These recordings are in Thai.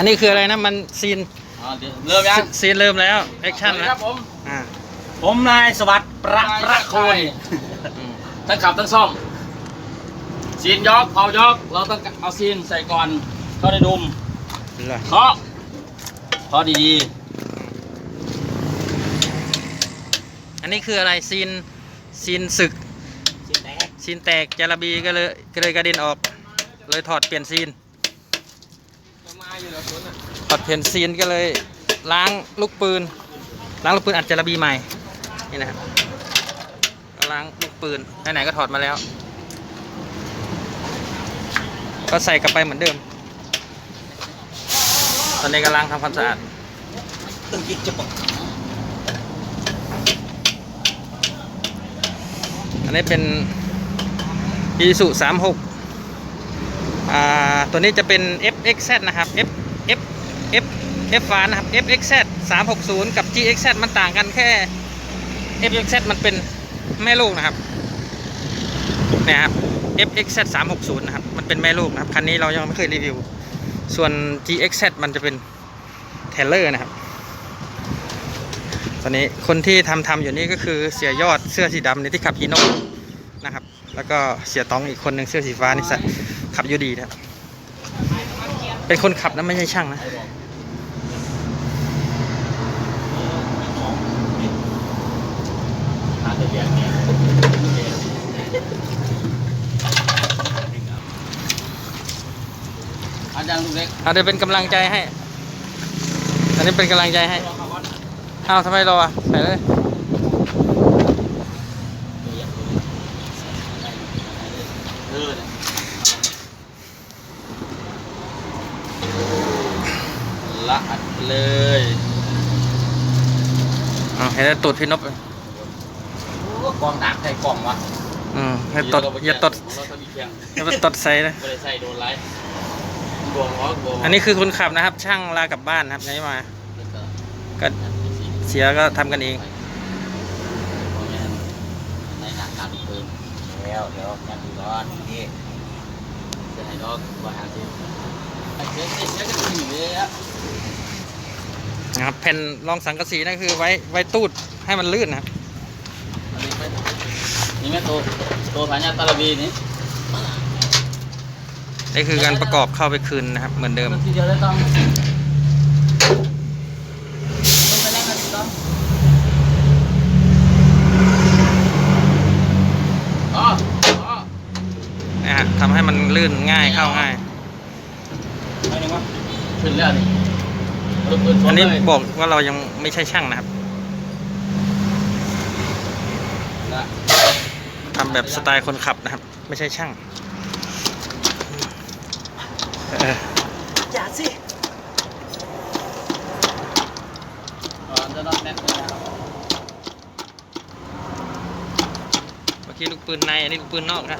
อันนี้คืออะไรนะ มันซีนอ๋อเดี๋ยวเริ่มยังซีนเริ่มแล้วแอคชั่นสวัสดีแล้ควรับผม อ่าผมนายสวัสดิ์ประประโคนอืมทั้งขับทั้งซ่อมซีนยกเผายกเราต้องเอาซีนใส่ก่อนเข้าในดุมเหรอเคาะเคาะดีอันนี้คืออะไรซีนซีนศึกๆซีนแตกซีนแตกจาระบีก็เลยก็เลยกระเด็นออก เลยถอดเปลี่ยนซีน มาอยู่แล้วคุณอะถอดเปลี่ยนซีนก็เลยล้างลูกปืน ล้างลูกปืนอัดจาระบีใหม่นี่นะครับล้างลูกปืนไหนๆก็ถอดมาแล้ว ก็ใส่กลับไปเหมือนเดิม ตอนนี้กำลังทำความสะอาดตึงกิ๊กจะบอกอันนี้เป็น i s u 36อ่าตัวนี้จะเป็น FXZ นะครับ F F F F ฟ้านะครับ FXZ 360 กับ GXZ มันต่างกันแค่ FXZ มันเป็นแม่ลูกนะครับเนี่ยครับ FXZ 360 นะครับ มันเป็นแม่ลูกนะครับ คันนี้เรายังไม่เคยรีวิว ส่วน GXZ มันจะเป็นเทเลอร์นะครับ ตอนนี้คนที่ทำทำอยู่นี่ก็คือเสียยอดเสื้อสีดำนี่ที่ขับฮีโน่นะครับ แล้วก็เสียตองอีกคนหนึ่งเสื้อสีฟ้านี่ใส่ขับยูดีนะครับ เป็นคนขับนะไม่ใช่ช่างนะอาจจะเรียกเนี่ยอาจารย์ลูกเล็กเอาเดี๋ยวเป็นกำลังใจให้ อันนี้เป็นกำลังใจให้ อ้าวทำไมรออะใส่เลย เออเนี่ยละอัด เลยอ้าวเห็นแล้วตูดพี่นพเลยโอ้กองดักใส่กล่องวะอืมอย่าตดอย่าตดเราต้องมีเพียงอย่าไปตดใส่นะไม่ได้ใส่โดนไล่ดวงล้อดวงอันนี้คือคนขับนะครับ ช่างลากลับบ้านนะครับนี่มา ก็เสียก็ทำกันเองในหนักการเติมแล้วเดี๋ยวงานดูร้อนนี่จะให้ดอกว่าหาที่เสียเสียเสียกันอยู่เลยอะ นะครับแผ่นรองสังกะสีนั่นคือไว้ไว้ตูดให้มันลื่นนะครับอันนี้ไปนี่แม่ตัวตัวฐานยาตาลบีนี่นี่คือการประกอบเข้าไปคืนนะครับ เหมือนเดิมทีเดียวได้ต้องต้องไปแรกกันต้องอ๋ออ๋อนะฮะทำให้มันลื่นง่ายเข้าง่ายไปหนึ่ อันนนี้เลยบอกว่าเรายังไม่ใช่ช่างนะครับนะทำแบบสไตล์คนขับนะครับ ไม่ใช่ช่างเอออย่าสิอ๋อจะน็อตแน่นเลยนะครับเมื่อกี้ลูกปืนในอันนี้ลูกปืนนอกนะ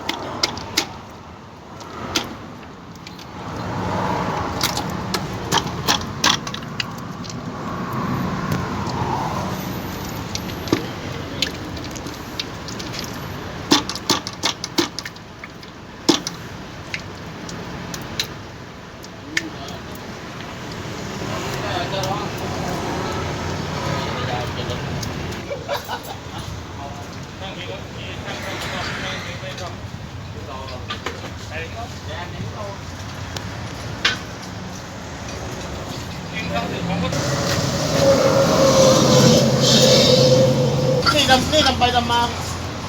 นี่ดำนี่ดำไปดำมา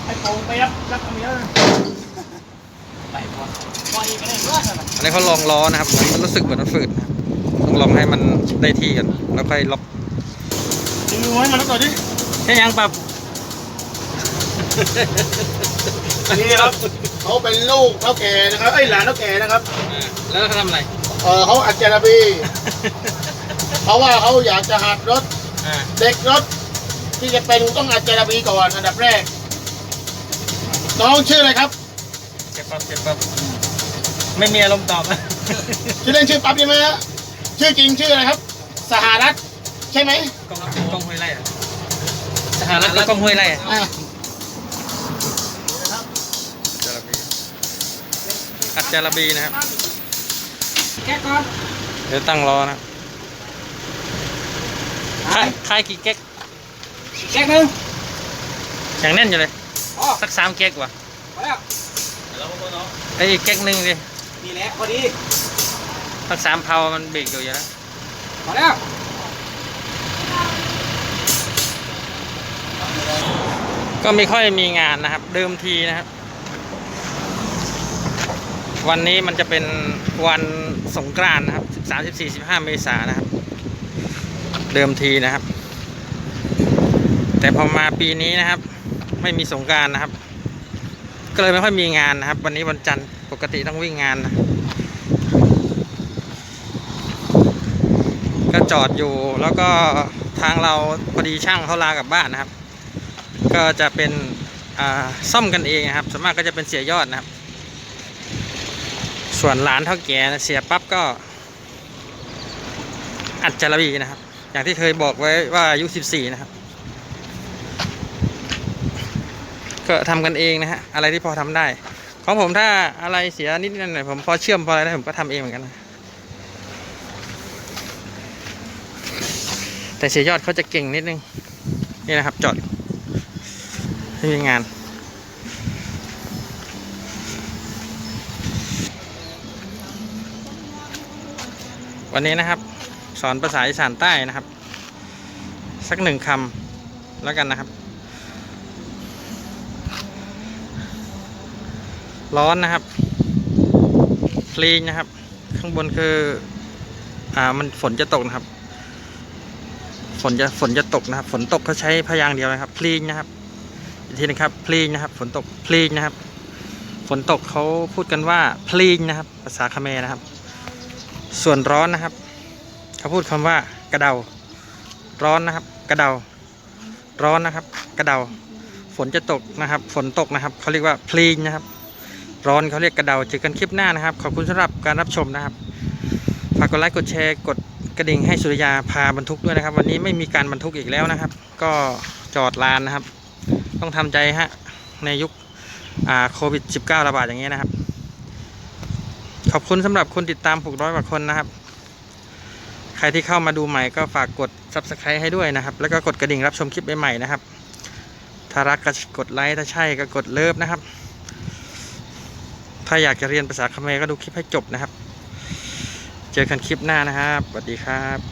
ไอ้โป่งไปรับรับคำเยอะไปพอพออีกก็ได้เพื่อนน่ะอันนี้เขาลองล้อนะครับมันรู้สึกเหมือนมันฝืดนะครับต้องลองให้มันได้ที่กันแล้วค่อยล็อกดูให้มันแล้วก่อนดิแค่ยังปรับนี่ครับ เขาเป็นลูกเท่าแก่นะครับไอ้ยหลานเท่าแก่นะครับอ่าแล้วเขาทำอะไรเออเขาอัจฉริบีเพราะว่าเขาอยากจะหัดรถอ่าเด็กรถที่จะเป็นต้องอัจฉริบีก่อนอันดับแรก น้องชื่ออะไรครับเก็บปั๊บเก็บปั๊บไม่มีอารมณ์ตอบนะ ชื่อเล่นชื่อปั๊บใช่ไหมฮะชื่อจริงชื่ออะไรครับ สหรัฐใช่ไหมกล้องกล้องห้วยไร่อะสหรัฐแล้วกล้องห้วยไร่อะอ่า จาระบีนะครับแค่ก่อนเดี๋ยวตั้งรอนะค่ายค่ายกี่เก๊กแก๊กหนึงอย่างแน่นอยู่เลย อ๋อสักสามเก๊กว่ะพอแล้วแล้วพวกน้องไอ้ยอีกเก๊กหนึ่งดินี่แหละพอดีสักสามเผามันเบรกอยู่อยู่แล้วพอแล้วก็ไม่ค่อยมีงานนะครับ เดิมทีนะครับ วันนี้มันจะเป็นวันสงกรานนะครับ 13 14 15 เมษายนนะครับ เดิมทีนะครับ แต่พอมาปีนี้นะครับ ไม่มีสงกรารนะครับ ก็เลยไม่ค่อยมีงานนะครับ วันนี้วันจันทร์ปกติต้องวิ่งงานนะก็จอดอยู่แล้วก็ทางเราพอดีช่างเขาลากลับบ้านนะครับ ก็จะเป็นอ่าซ่อมกันเองนะครับส่วนมากก็จะเป็นเสียยอดนะครับ ส่วนหลานเท่าแก่เสียปั๊บก็ อัดจารบีนะครับ อย่างที่เคยบอกไว้ว่าอายุ14นะครับ ก็ทำกันเองนะฮะ อะไรที่พอทำได้ ของผมถ้าอะไรเสียนิดหน่อยผมพอเชื่อมพออะไรได้ผมก็ทำเองเหมือนกันนะแต่เสียยอดเขาจะเก่งนิดนึง นี่นะครับจอดไม่มีงาน วันนี้นะครับ สอนภาษาอีสานใต้นะครับ สักหนึ่งคำแล้วกันนะครับ ร้อนนะครับคลีนะครับ ข้างบนคืออ่ามันฝนจะตกนะครับ ฝนจะฝนจะตกนะครับ ฝนตกเขาใช้พยางค์เดียวนะครับพลีนะครับอีกทีนะครับพลีนะครับ ฝนตกพลีนะครับ ฝนตกเขาพูดกันว่าพลีนะครับ ภาษาคาเขมรนะครับ ส่วนร้อนนะครับเขาพูดคำว่ากระเดา ร้อนนะครับ กระเดา ร้อนนะครับ กระเดา ฝนจะตกนะครับ ฝนตกนะครับเขาเรียกว่าพลีนนะครับ ร้อนเขาเรียกกระเดาเจอกันคลิปหน้านะครับ ขอบคุณสำหรับการรับชมนะครับฝากกดไลค์กดแชร์กดกระดิ่งให้สุริยาพาบรรทุกด้วยนะครับ วันนี้ไม่มีการบรรทุกอีกแล้วนะครับ ก็จอดลานนะครับ ต้องทำใจฮะในยุคอาโควิด -19 ระบาดอย่างเงี้ยนะครับ ขอบคุณสำหรับคนติดตาม 600กว่าคนนะครับ ใครที่เข้ามาดูใหม่ก็ฝากกด subscribe ให้ด้วยนะครับ แล้วก็กดกระดิ่งรับชมคลิปใหม่ๆนะครับ ถ้ารักก็กดไลค์ ถ้าใช่ก็กดเลิฟนะครับ ถ้าอยากจะเรียนภาษาเขมรก็ดูคลิปให้จบนะครับ เจอกันคลิปหน้านะครับ สวัสดีครับ